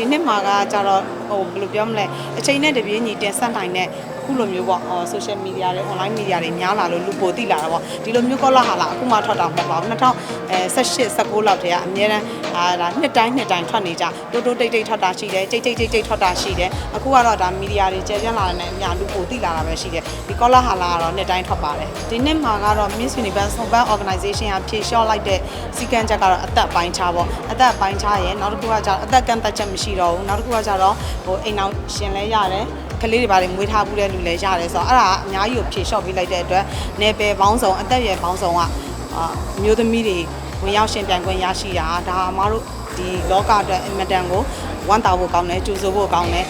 ဒီနှစ်မှာကကြတော့ဟိုဘယ်လိုပြောမလဲအချိန်နဲ့တပြေးညီတင်ဆက်နိုင်တဲ့ အခုလိုမျိုးပေါ့ဟော social media တွေ online media တွေများလာလို့လူပိုသိလာတာပေါ့ဒီလိုမျိုးကောလာဟာလာအခုမှထွက်တာမဟုတ်ပါဘူး2018 19လောက်တည်းကအများတန်းအာဒါနှစ်တိုင်းနှစ်တိုင်းထွက်နေကြတိုးတိုးတိတ်တိတ်ထွက်တာရှိတယ်ကြိတ်ကြိတ်ကြိတ်ကြိတ်ထွက်တာရှိတယ်အခုကတော့ဒါ media တွေကျယ်ပြန့်လာတဲ့အများလူပိုသိလာတာပဲရှိတယ်ဒီကောလာဟာလာကတော့နှစ်တိုင်းထွက်ပါတယ်ဒီနှစ်မှာကတော့ Miss Universe Open Organization ကဖြေလျှော့လိုက်တဲ့စီကံချက်ကတော့အသက်ပိုင်းခြားပေါ့အသက်ပိုင်းခြားရဲ့နောက်တစ်ခုကကျတော့အသက်ကန့်သက်ချက်မရှိတော့ဘူးနောက်တစ်ခုကကျတော့ဟိုအိမ်အောင်ရှင်လဲရတယ် ကလေးတွေဘာတွေမွေးထားဘူးတဲ့လူလည်းရတယ်ဆိုတော့အဲ့ဒါအများကြီးကိုဖြေလျှော့ပေးလိုက်တဲ့အတွက်နယ်ပယ်ပေါင်းစုံအသက်အရွယ်ပေါင်းစုံကအာအမျိုးသမီးတွေဝင်ရောက်ရှင်ပြိုင်ခွင့်ရရှိတာဒါအမားတို့ဒီလောကအတွက်အင်မတန်ကိုဝမ်းသာဖို့ကောင်းတယ်ကြိုဆိုဖို့ကောင်းတယ်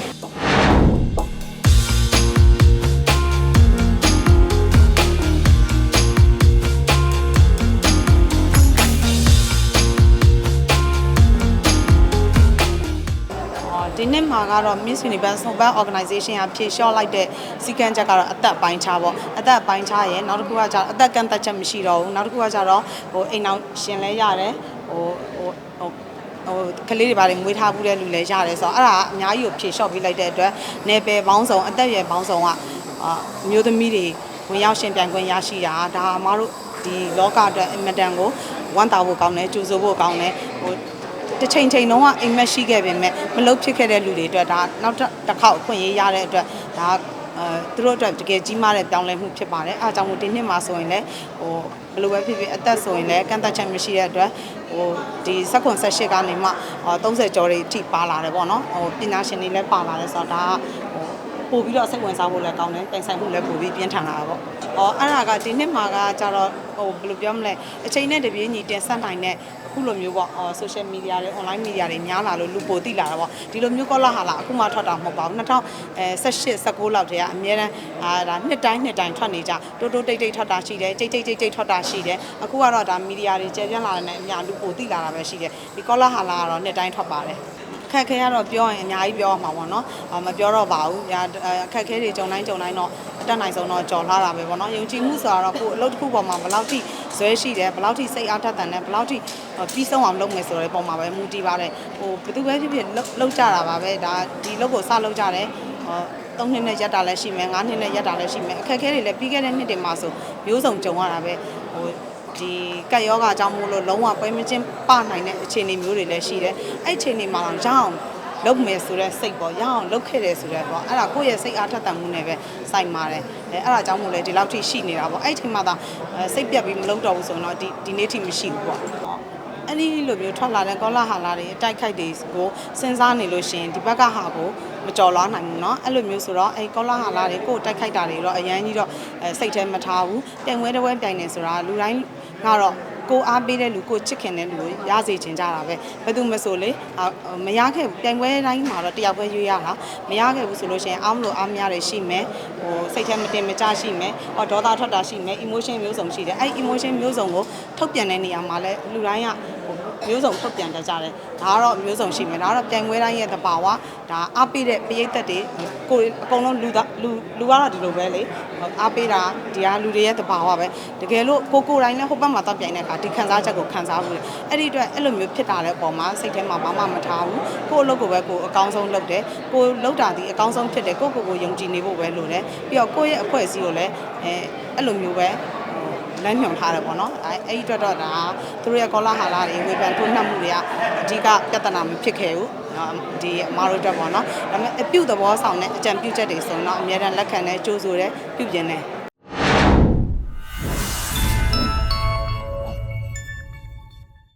နှစ်မှာကတော့ Miss Universe Open Organization ကဖြေလျှော့လိုက်တဲ့စီကံချက်ကတော့အသက်ပိုင်းခြားပေါ့အသက်ပိုင်းခြားရဲ့နောက်တစ်ခုကကျတော့အသက်ကန့်သက်ချက်မရှိတော့ဘူးနောက်တစ်ခုကကျတော့ဟိုအိမ်အောင်ရှင်လဲရတယ်ဟိုဟိုဟိုဟိုကလေးတွေဘာတွေမွေးထားဘူးတဲ့လူလည်းရတယ်ဆိုတော့အဲ့ဒါအများကြီးကိုဖြေလျှော့ပေးလိုက်တဲ့အတွက်နယ်ပယ်ပေါင်းစုံအသက်အရွယ်ပေါင်းစုံကအာအမျိုးသမီးတွေဝင်ရောက်ရှင်ပြိုင်ခွင့်ရရှိတာဒါအမားတို့ဒီလောကအတွက်အင်မတန်ကိုဝမ်းသာဖို့ကောင်းတယ်ကြိုဆိုဖို့ကောင်းတယ်ဟို တစ်ချိန်ချိန်လုံးကအိမ်မက်ရှိခဲ့ပေမဲ့မလုပ်ဖြစ်ခဲ့တဲ့လူတွေအတွက်ဒါနောက်တစ်ခေါက်အခွင့်အရေးရတဲ့အတွက်ဒါအဲသူတို့အတွက်တကယ်ကြီးမားတဲ့ပြောင်းလဲမှုဖြစ်ပါတယ်အားကြောင့်မို့ဒီနှစ်မှာဆိုရင်လည်းဟိုဘယ်လိုပဲဖြစ်ဖြစ်အသက်ဆိုရင်လည်းကန့်သက်ချက်မရှိတဲ့အတွက်ဟိုဒီစက္ကွန်ဆက်ရှစ်ကနေမှဟော30ကျော်တွေအထိပါလာတယ်ပေါ့နော်ဟိုပညာရှင်တွေလည်းပါလာတယ်ဆိုတော့ဒါကဟိုပို့ပြီးတော့စိတ်ဝင်စားဖို့လည်းကောင်းတယ်တိုင်ဆိုင်မှုလည်းပို့ပြီးပြင်းထန်လာတာပေါ့။အော်အဲ့ဒါကဒီနှစ်မှာကကြတော့ဟိုဘယ်လိုပြောမလဲအချိန်နဲ့တပြေးညီတင်ဆက်နိုင်တဲ့ အခုလိုမျိုးပေါ့အော် social media တွေ online media တွေများလာလို့လူပိုသိလာတာပေါ့ဒီလိုမျိုးကောလာဟာလာအခုမှထွက်တာမဟုတ်ပါဘူး2018 19လောက်တည်းကအများတန်းအာဒါနှစ်တိုင်းနှစ်တိုင်းထွက်နေကြတိုးတိုးတိတ်တိတ်ထွက်တာရှိတယ်ကြိတ်ကြိတ်ကြိတ်ကြိတ်ထွက်တာရှိတယ်အခုကတော့ဒါ media တွေကျယ်ပြန့်လာတဲ့အများလူပိုသိလာတာပဲရှိတယ်ဒီကောလာဟာလာကတော့နှစ်တိုင်းထွက်ပါတယ်အခက်အခဲကတော့ပြောရင်အများကြီးပြောရမှာပေါ့နော်အာမပြောတော့ပါဘူးညာအခက်အခဲတွေကြုံတိုင်းကြုံတိုင်းတော့အ တက်နိုင်ဆုံးတော့ကြော်လာတာပဲပေါ့နော်ယုံကြည်မှုဆိုတာတော့ကိုယ်အလုပ်တစ်ခုပေါ်မှာဘယ်လောက်ထိဇွဲရှိတယ်ဘယ်လောက်ထိစိတ်အားထက်သန်တယ်ဘယ်လောက်ထိပြီးဆုံးအောင်လုပ်မယ်ဆိုတဲ့ပုံမှာပဲမူတည်ပါတယ်ဟိုဘယ်သူပဲဖြစ်ဖြစ်လုပ်ကြတာပါပဲဒါဒီလုပ်ကိုစလုပ်ကြတယ်ဟောသုံးနှစ်နဲ့ရက်တာလည်းရှိမယ်၅နှစ်နဲ့ရက်တာလည်းရှိမယ်အခက်အခဲတွေလည်းပြီးခဲ့တဲ့နှစ်တွေမှာဆိုမျိုးစုံကြုံရတာပဲဟိုဒီကက်ယောဂအကြောင်းမို့လို့လုံးဝပွဲမချင်းပနိုင်တဲ့အခြေအနေမျိုးတွေလည်းရှိတယ်။အဲ့အခြေအနေမှာတော့ရအောင် လုပ်မယ်ဆိုတဲ့စိတ်ပေါ့ရအောင်လုပ်ခဲ့တယ်ဆိုတဲ့ပေါ့အဲ့ဒါကိုယ့်ရဲ့စိတ်အားထက်သန်မှုနဲ့ပဲစိုက်ပါတယ်။အဲအဲ့ဒါကြောင့်မို့လဲဒီလောက်ထိရှိနေတာပေါ့အဲ့ဒီချိန်မှာသာအဲစိတ်ပြတ်ပြီးမလုပ်တော့ဘူးဆိုရင်တော့ဒီဒီနေ့ထိမရှိဘူးပေါ့။အဲ့ဒီလိုမျိုးထွက်လာတဲ့ကောလာဟာလာတွေအတိုက်ခိုက်တွေကိုစဉ်းစားနေလို့ရှိရင်ဒီဘက်ကဟာကိုမကြော်လွားနိုင်ဘူးเนาะအဲ့လိုမျိုးဆိုတော့အဲ့ကောလာဟာလာတွေကိုတိုက်ခိုက်တာတွေတော့အရန်ကြီးတော့အဲစိတ်ထဲမထားဘူးပြိုင်ပွဲတစ်ပွဲပြိုင်နေဆိုတာလူတိုင်းကတော့ ကိုအားပေးတဲ့လူကိုချစ်ခင်တဲ့လူကိုရစေချင်ကြတာပဲဘယ်သူမဆိုလေအာမရခဲ့ဘူးပြိုင်ပွဲတိုင်းမှာတော့တယောက်ပဲရွေးရတာမရခဲ့ဘူးဆိုလို့ရှိရင်အားမလို့အားမရတွေရှိမယ်ဟိုစိတ်ထဲမတင်မကြရှိမယ်ဟောဒေါသထွက်တာရှိမယ် emotion မျိုးစုံရှိတယ်အဲ့ emotion မျိုးစုံကိုထုတ်ပြန်တဲ့နေရာမှာလဲလူတိုင်းကဟို မျိုးစုံထုတ်ပြန်တတ်ကြတယ်ဒါကတော့မျိုးစုံရှိမယ်ဒါကတော့ပြိုင်ပွဲတိုင်းရဲ့သဘာဝဒါအားပေးတဲ့ပရိသတ်တွေကိုအကုန်လုံးလူသားလူလူကတော့ဒီလိုပဲလေအားပေးတာဒီဟာလူတွေရဲ့သဘာဝပဲတကယ်လို့ကိုကိုတိုင်းလည်းဟိုဘက်မှာတော့ပြိုင်တဲ့အခါဒီခံစားချက်ကိုခံစားဘူးလေအဲ့ဒီအတွက်အဲ့လိုမျိုးဖြစ်တာတဲ့အပေါ်မှာစိတ်ထဲမှာဘာမှမထားဘူးကိုအလုပ်ကိုပဲကိုအကောင်းဆုံးလုပ်တယ်ကိုလုပ်တာဒီအကောင်းဆုံးဖြစ်တယ်ကိုကိုကိုယုံကြည်နေဖို့ပဲလိုတယ်ပြီးတော့ကိုယ့်ရဲ့အဖွဲ့အစည်းကိုလည်းအဲအဲ့လိုမျိုးပဲ လမ်းညွှန်ထားတယ်ပေါ့နော်အဲအဲ့ဒီအတွက်တော့ဒါသူတို့ရဲ့ကောလာဟာလာတွေဝေဖန်ထိုးနှက်မှုတွေကအဓိကပြဿနာမဖြစ်ခဲ့ဘူးဒီအမားတို့တက်ပေါ့နော်ဒါပေမဲ့အပြုတ်သဘောဆောင်တဲ့အကြံပြုချက်တွေဆိုတော့အများတန်းလက်ခံတဲ့ကြိုးဆိုတဲ့ပြုပြင်တယ်